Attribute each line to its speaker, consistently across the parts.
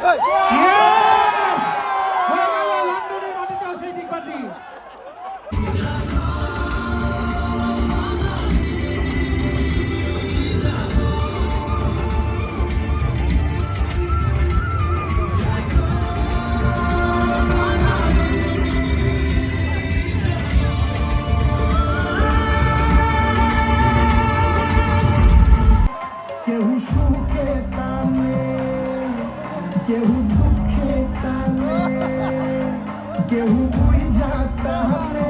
Speaker 1: hey.
Speaker 2: কেউ বুঝা টানে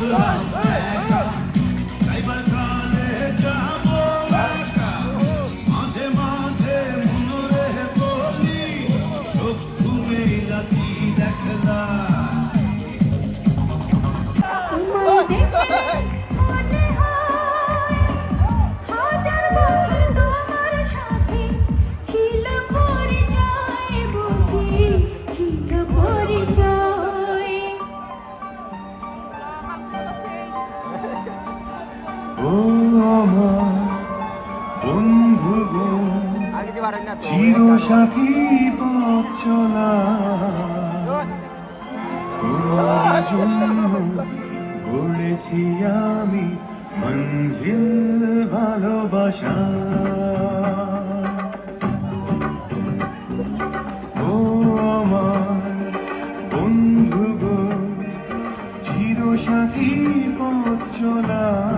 Speaker 3: Jackson. বন্ধু গো চির সাথী পথ চলা। তোমার জন্য গড়েছি আমি মঞ্জিল ভালোবাসা। ও আমার বন্ধু গো চির সাথী পথ চলার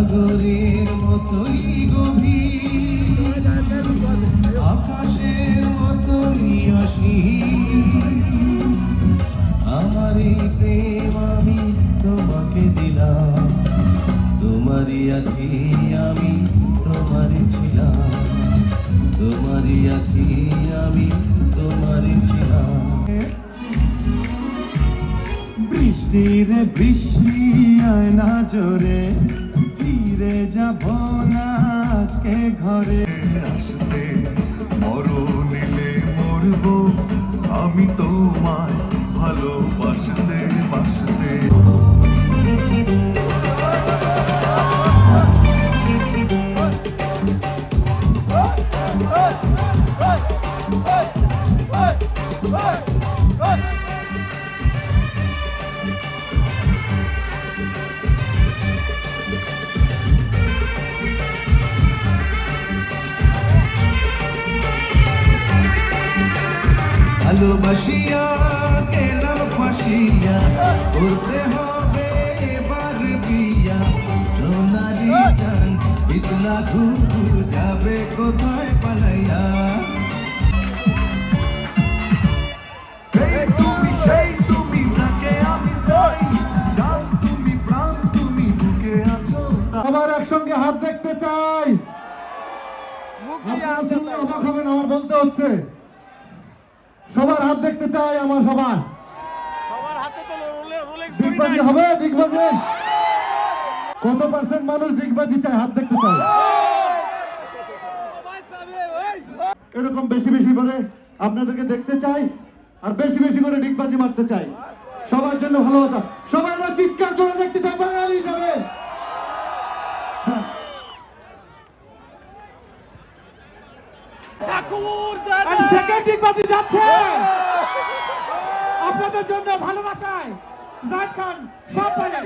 Speaker 3: সাগরের মতোই গভীর, আকাশের মতোই অসীম। আমার প্রেম আমি তোমাকে দিলাম, তোমারই আছি আমি তোমারই ছিলাম, তোমারই আছি আমি তোমারই ছিলাম। বৃষ্টির বৃষ্টি আয় না জোরে ফিরে যাব না আজকে ঘরে। আসতে মরণিলে মরব আমি তোমায় ভালোবাসতে ভালোবাসিয়া গেলাম ফাঁসি
Speaker 4: আসিয়া করতে হবে এবার বিয়া। সোনারি চান ইতলা ঘুঘু যাবে কোথায় পালাইয়া? তুমি সেই তুমি যাকে আমি চাই। জান তুমি প্রাণ তুমি বুকে আছো
Speaker 1: সবার একসঙ্গে হাত দেখতে চাই। আপনারা শুনলে অবাক হবেন আমার বলতে হচ্ছে। সবার হাত দেখতে চাই আমার সবার। ডিগবাজি হবে ডিগবাজি। কত পার্সেন্ট মানুষ ডিগবাজি চায় হাত দেখতে চায়? এরকম বেশি বেশি করে আপনাদেরকে দেখতে চাই আর বেশি বেশি করে ডিগবাজি মারতে চাই। সবার জন্য ভালোবাসা। সবাই চিৎকার করে দেখতে চাই বাঙালি হিসাবে। সেকেন্ড ডিগবাজি যাচ্ছে। আপনাদের জন্য ভালোবাসায় জাহিদ খান সব পারে